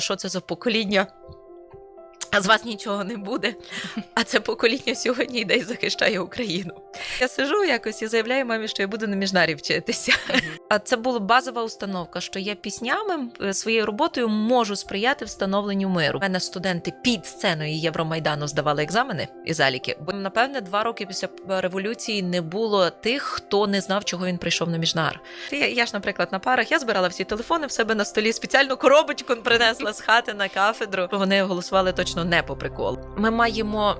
що це за покоління. А з вас нічого не буде. А це покоління сьогодні йде і захищає Україну. Я сижу якось і заявляю мамі, що я буду на міжнарі вчитися. А це була базова установка, що я піснями е, своєю роботою можу сприяти встановленню миру. У мене студенти під сценою Євромайдану здавали екзамени і заліки. Бо напевне два роки після революції не було тих, хто не знав, чого він прийшов на міжнар. Я, я ж, наприклад, на парах я збирала всі телефони в себе на столі, спеціальну коробочку принесла з хати на кафедру. Вони голосували точно не по приколу. Ми маємо.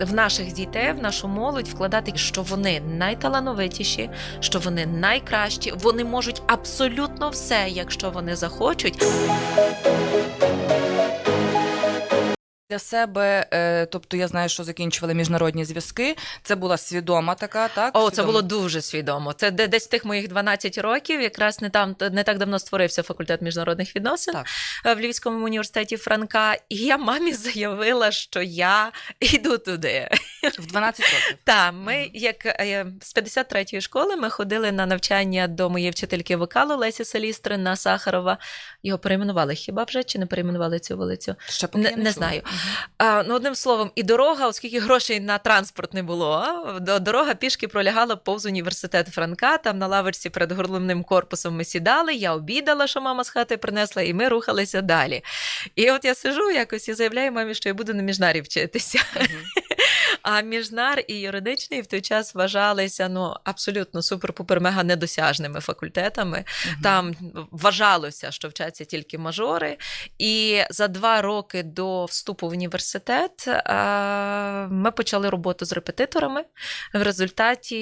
В наших дітей, в нашу молодь вкладати, що вони найталановитіші, що вони найкращі, вони можуть абсолютно все, якщо вони захочуть. Для себе, е, тобто я знаю, що закінчували міжнародні зв'язки. Це була свідома така, так? О, це було дуже свідомо. Це де- десь тих моїх 12 років, якраз не там не так давно створився факультет міжнародних відносин Так. е, в Львівському університеті Франка. І я мамі заявила, що я йду туди. в 12 років. Та ми, як е, з 53-ї школи, ми ходили на навчання до моєї вчительки вокалу Лесі Селістри на Сахарова. Його перейменували хіба вже чи не перейменували цю вулицю? Ще поки Не- не знаю. А, ну, одним словом, і дорога, оскільки грошей на транспорт не було, дорога пішки пролягала повз університет Франка. Там на лавочці перед горловним корпусом ми сідали. Я обідала, що мама з хати принесла, і ми рухалися далі. І от я сижу якось і заявляю мамі, що я буду на міжнарі вчитися. Мгм. А міжнар і юридичний в той час вважалися ну абсолютно супер-пупер-мега недосяжними факультетами. Мгм. Там вважалося, що вчаться тільки мажори. І за два роки до вступу в університет е, ми почали роботу з репетиторами. В результаті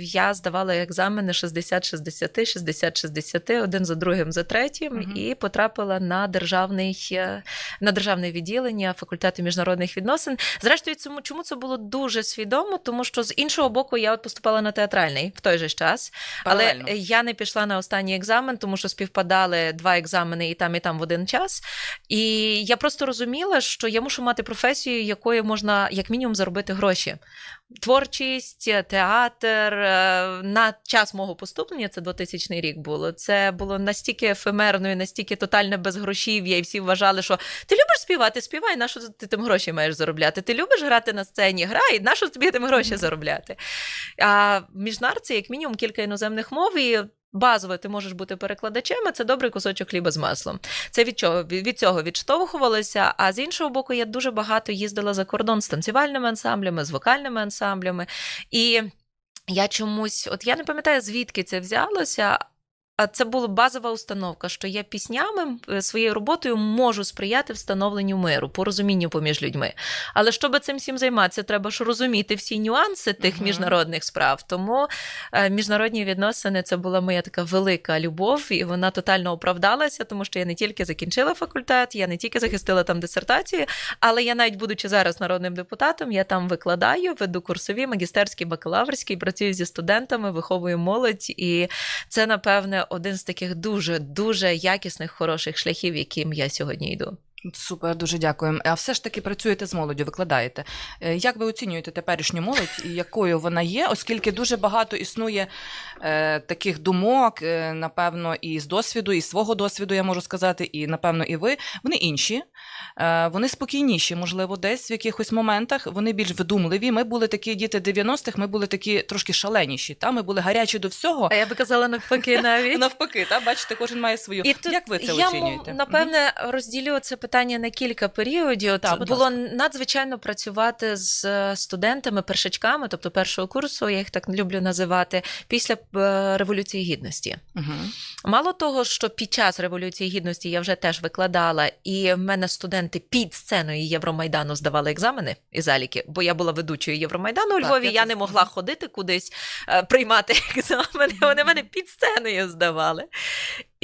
я здавала екзамени 60-60, 60-60, один за другим, за третім, Мгм. і потрапила на державний, е, на державне відділення факультету міжнародних відносин. Зрештою, цьому чому це було дуже свідомо, тому що з іншого боку я от поступала на театральний в той же час. Паралельно. Але я не пішла на останній екзамен, тому що співпадали два екзамени і там, і там в один час. І я просто розуміла, що я мушу мати професію, якою можна як мінімум заробити гроші. Творчість, театр е, на час мого поступлення, це 2000 рік було. Це було настільки ефемерно і настільки тотальне безгрошів'я, і всі вважали, що ти любиш співати, співай, на що ти тим гроші маєш заробляти? Ти любиш грати на сцені, грай, на що тобі тим гроші заробляти? А міжнар це як мінімум кілька іноземних мов і. Базово ти можеш бути перекладачем, а це добрий кусочок хліба з маслом. Це від чого від цього відштовхувалося. А з іншого боку, я дуже багато їздила за кордон з танцювальними ансамблями, з вокальними ансамблями. І я чомусь, от я не пам'ятаю, звідки це взялося. А це була базова установка, що я піснями е, своєю роботою можу сприяти встановленню миру, порозумінню поміж людьми. Але щоб цим всім займатися, треба ж розуміти всі нюанси тих Мгм. міжнародних справ. Тому е, міжнародні відносини це була моя така велика любов, і вона тотально оправдалася, тому що я не тільки закінчила факультет, я не тільки захистила там дисертацію, але я навіть будучи зараз народним депутатом, я там викладаю, веду курсові, магістерські, бакалаврські, працюю зі студентами, виховую молодь, і це напевне один з таких дуже дуже якісних хороших шляхів, яким я сьогодні йду. Супер, дуже дякую. А все ж таки працюєте з молоддю, викладаєте. Е, Як ви оцінюєте теперішню молодь і якою вона є, оскільки дуже багато існує е, таких думок, е, напевно, і з досвіду, і з свого досвіду, я можу сказати, і напевно, і ви. Вони інші, е, вони спокійніші, можливо, десь в якихось моментах. Вони більш видумливі. Ми були такі діти 90-х, ми були такі трошки шаленіші. Та? Ми були гарячі до всього. А я би казала навпаки навіть. Навпаки, та бачите, кожен має свою. І тут Як ви це я, оцінюєте? напевне, розділю це питання на кілька періодів. Так, будь Було надзвичайно працювати з е, студентами, першачками, тобто першого курсу, я їх так люблю називати, після е, Революції Гідності. Мгм. Мало того, що під час Революції Гідності я вже теж викладала, і в мене студенти під сценою Євромайдану здавали екзамени і заліки, бо я була ведучою Євромайдану у Так, Львові. я Я, не могла ходити кудись е, приймати екзамени. Вони мене під сценою здавали.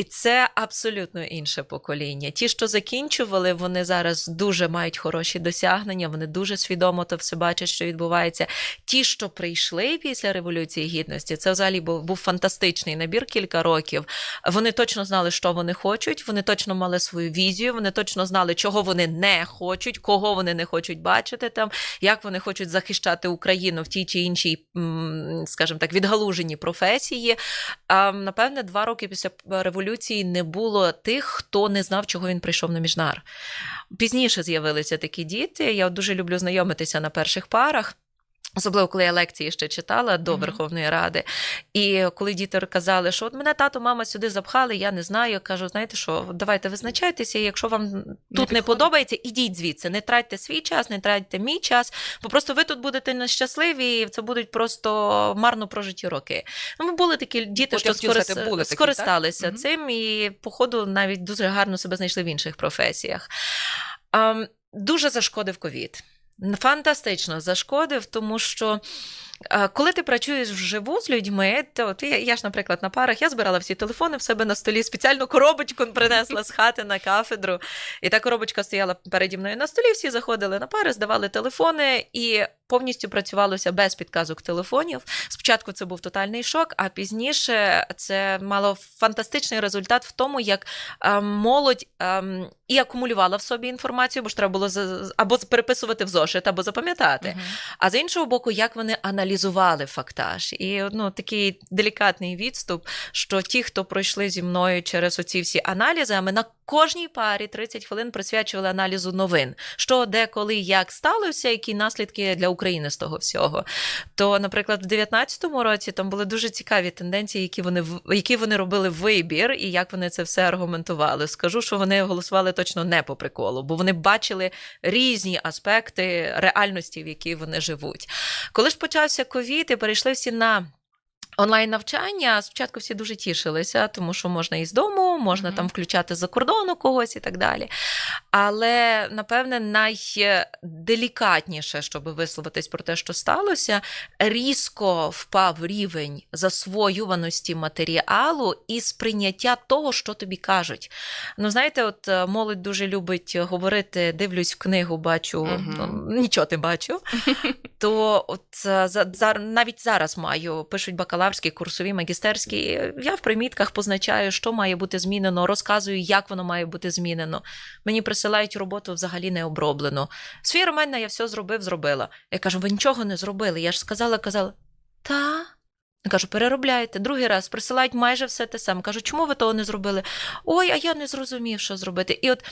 І це абсолютно інше покоління. Ті, що закінчували, вони зараз дуже мають хороші досягнення, вони дуже свідомо то все бачать, що відбувається. Ті, що прийшли після Революції Гідності, це взагалі був, був фантастичний набір кілька років. Вони точно знали, що вони хочуть, вони точно мали свою візію, вони точно знали, чого вони не хочуть, кого вони не хочуть бачити там, як вони хочуть захищати Україну в тій чи іншій, скажімо так, відгалуженій професії. А, напевне, два роки після революції революції не було тих, хто не знав, чого він прийшов на міжнар. Пізніше з'явилися такі діти. Я дуже люблю знайомитися на перших парах. Особливо, коли я лекції ще читала до Мгм. Верховної Ради. І коли діти казали, що от мене тато, мама сюди запхали, я не знаю. Кажу, знаєте що, давайте визначайтеся, якщо вам тут не, підходить. подобається, ідіть звідси. Не тратьте свій час, не тратьте мій час, бо просто ви тут будете нещасливі, і це будуть просто марно прожиті роки. Ну, Ми були такі діти, От що я скорис... сказати, були такі, скористалися так? Цим, і, походу, навіть дуже гарно себе знайшли в інших професіях. А, дуже зашкодив ковід. Фантастично зашкодив, тому що коли ти працюєш вживу з людьми, то от я, ж, наприклад, на парах я збирала всі телефони в себе на столі, спеціальну коробочку принесла з хати на кафедру. І та коробочка стояла переді мною на столі. Всі заходили на пари, здавали телефони і повністю працювалося без підказок телефонів. Спочатку це був тотальний шок, а пізніше це мало фантастичний результат в тому, як молодь і акумулювала в собі інформацію, бо ж треба було або переписувати в зошит, або запам'ятати. Мгм. А з іншого боку, як вони аналізували фактаж. І ну, такий делікатний відступ, що ті, хто пройшли зі мною через оці всі аналізи, а ми на кожній парі 30 хвилин присвячували аналізу новин, що, де, коли, як сталося, які наслідки для України з того всього. То, наприклад, в 19-му році там були дуже цікаві тенденції, які вони які вони робили вибір і як вони це все аргументували. Скажу, що вони голосували точно не по приколу, бо вони бачили різні аспекти реальності, в якій вони живуть. Коли ж почався ковід і перейшли всі на. Онлайн навчання спочатку всі дуже тішилися, тому що можна і з дому, можна Мгм. там включати за кордону когось і так далі. Але напевне найделікатніше, щоб висловитись про те, що сталося, різко впав рівень засвоюваності матеріалу і сприйняття того, що тобі кажуть. Ну, знаєте, от е, молодь дуже любить говорити: дивлюсь в книгу, бачу, Мгм. ну, нічого не бачу. То от е, за, за, навіть зараз маю, пишуть бакалаврські, курсові, магістерські. Я в примітках позначаю, що має бути змінено, розказую, як воно має бути змінено. Мені присилають роботу взагалі не оброблено. Свій роман я все зробив, зробила. Я кажу, ви нічого не зробили. Я ж сказала, казала, та. Я кажу, переробляйте. Другий раз присилають майже все те саме. Кажу, чому ви того не зробили? Ой, а я не зрозумів, що зробити. І от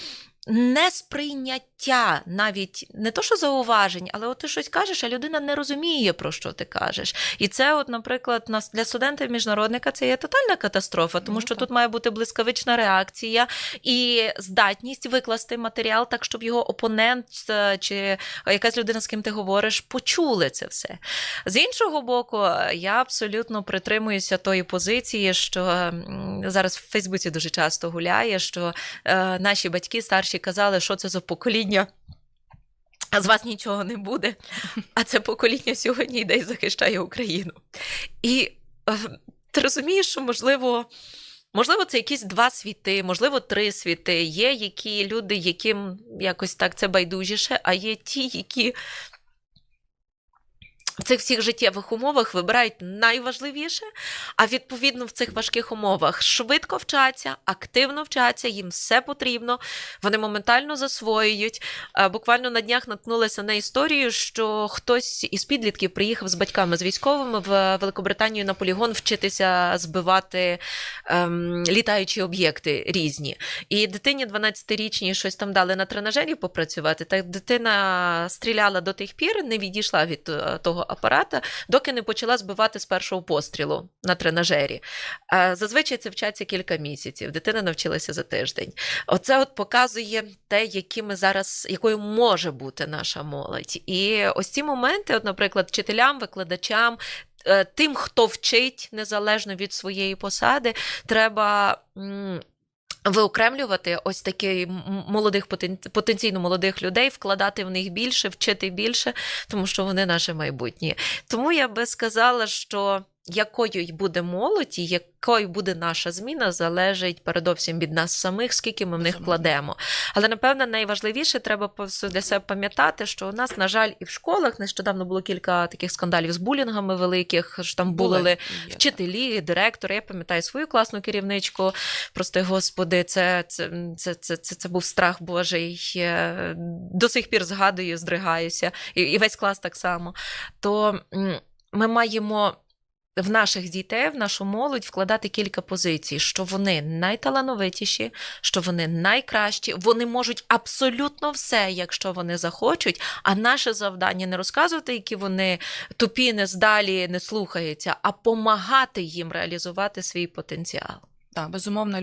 несприйняття навіть не то, що зауважень, але от ти щось кажеш, а людина не розуміє, про що ти кажеш. І це, от, наприклад, для студента-міжнародника це є тотальна катастрофа, тому Ну, що тут має бути блискавична реакція і здатність викласти матеріал так, щоб його опонент е, чи якась людина, з ким ти говориш, почули це все. З іншого боку, я абсолютно притримуюся тої позиції, що зараз в Фейсбуці дуже часто гуляє, що е, наші батьки старші казали, що це за покоління. А з вас нічого не буде. А це покоління сьогодні йде і захищає Україну. І е, ти розумієш, що можливо. Можливо, це якісь два світи, можливо, три світи. Є які люди, яким якось так це байдужіше, а є ті, які в цих всіх життєвих умовах вибирають найважливіше, а відповідно в цих важких умовах швидко вчаться, активно вчаться, їм все потрібно, вони моментально засвоюють. Е, Буквально на днях наткнулася на історію, що хтось із підлітків приїхав з батьками з військовими в Великобританію на полігон вчитися збивати ем, літаючі об'єкти різні. І дитині 12-річній щось там дали на тренажері попрацювати. Так дитина стріляла до тих пір, не відійшла від е, того апарата, доки не почала збивати з першого пострілу на тренажері. Зазвичай це вчаться кілька місяців. Дитина навчилася за тиждень. Оце от показує те, якими зараз, якою може бути наша молодь. І ось ці моменти, от, наприклад, вчителям, викладачам. е, Тим, хто вчить незалежно від своєї посади, треба виокремлювати ось таких молодих потен- потенційно молодих людей, вкладати в них більше, вчити більше, тому що вони наше майбутнє. Тому я би сказала, що якою й буде молодь, і якою буде наша зміна, залежить передовсім від нас самих, скільки ми в них вкладемо. Але напевно найважливіше треба для себе пам'ятати, що у нас, на жаль, і в школах нещодавно було кілька таких скандалів з булінгами великих, що там булили вчителі, директори. Я пам'ятаю свою класну керівничку. Просто господи, це, це, це, це, це, це був страх Божий. Е, До сих пір згадую, здригаюся, і, і весь клас так само. То ми маємо. В наших дітей, в нашу молодь вкладати кілька позицій, що вони найталановитіші, що вони найкращі, вони можуть абсолютно все, якщо вони захочуть. А наше завдання не розказувати, які вони тупі, нездалі, не слухаються, а помагати їм реалізувати свій потенціал. Так, безумовно,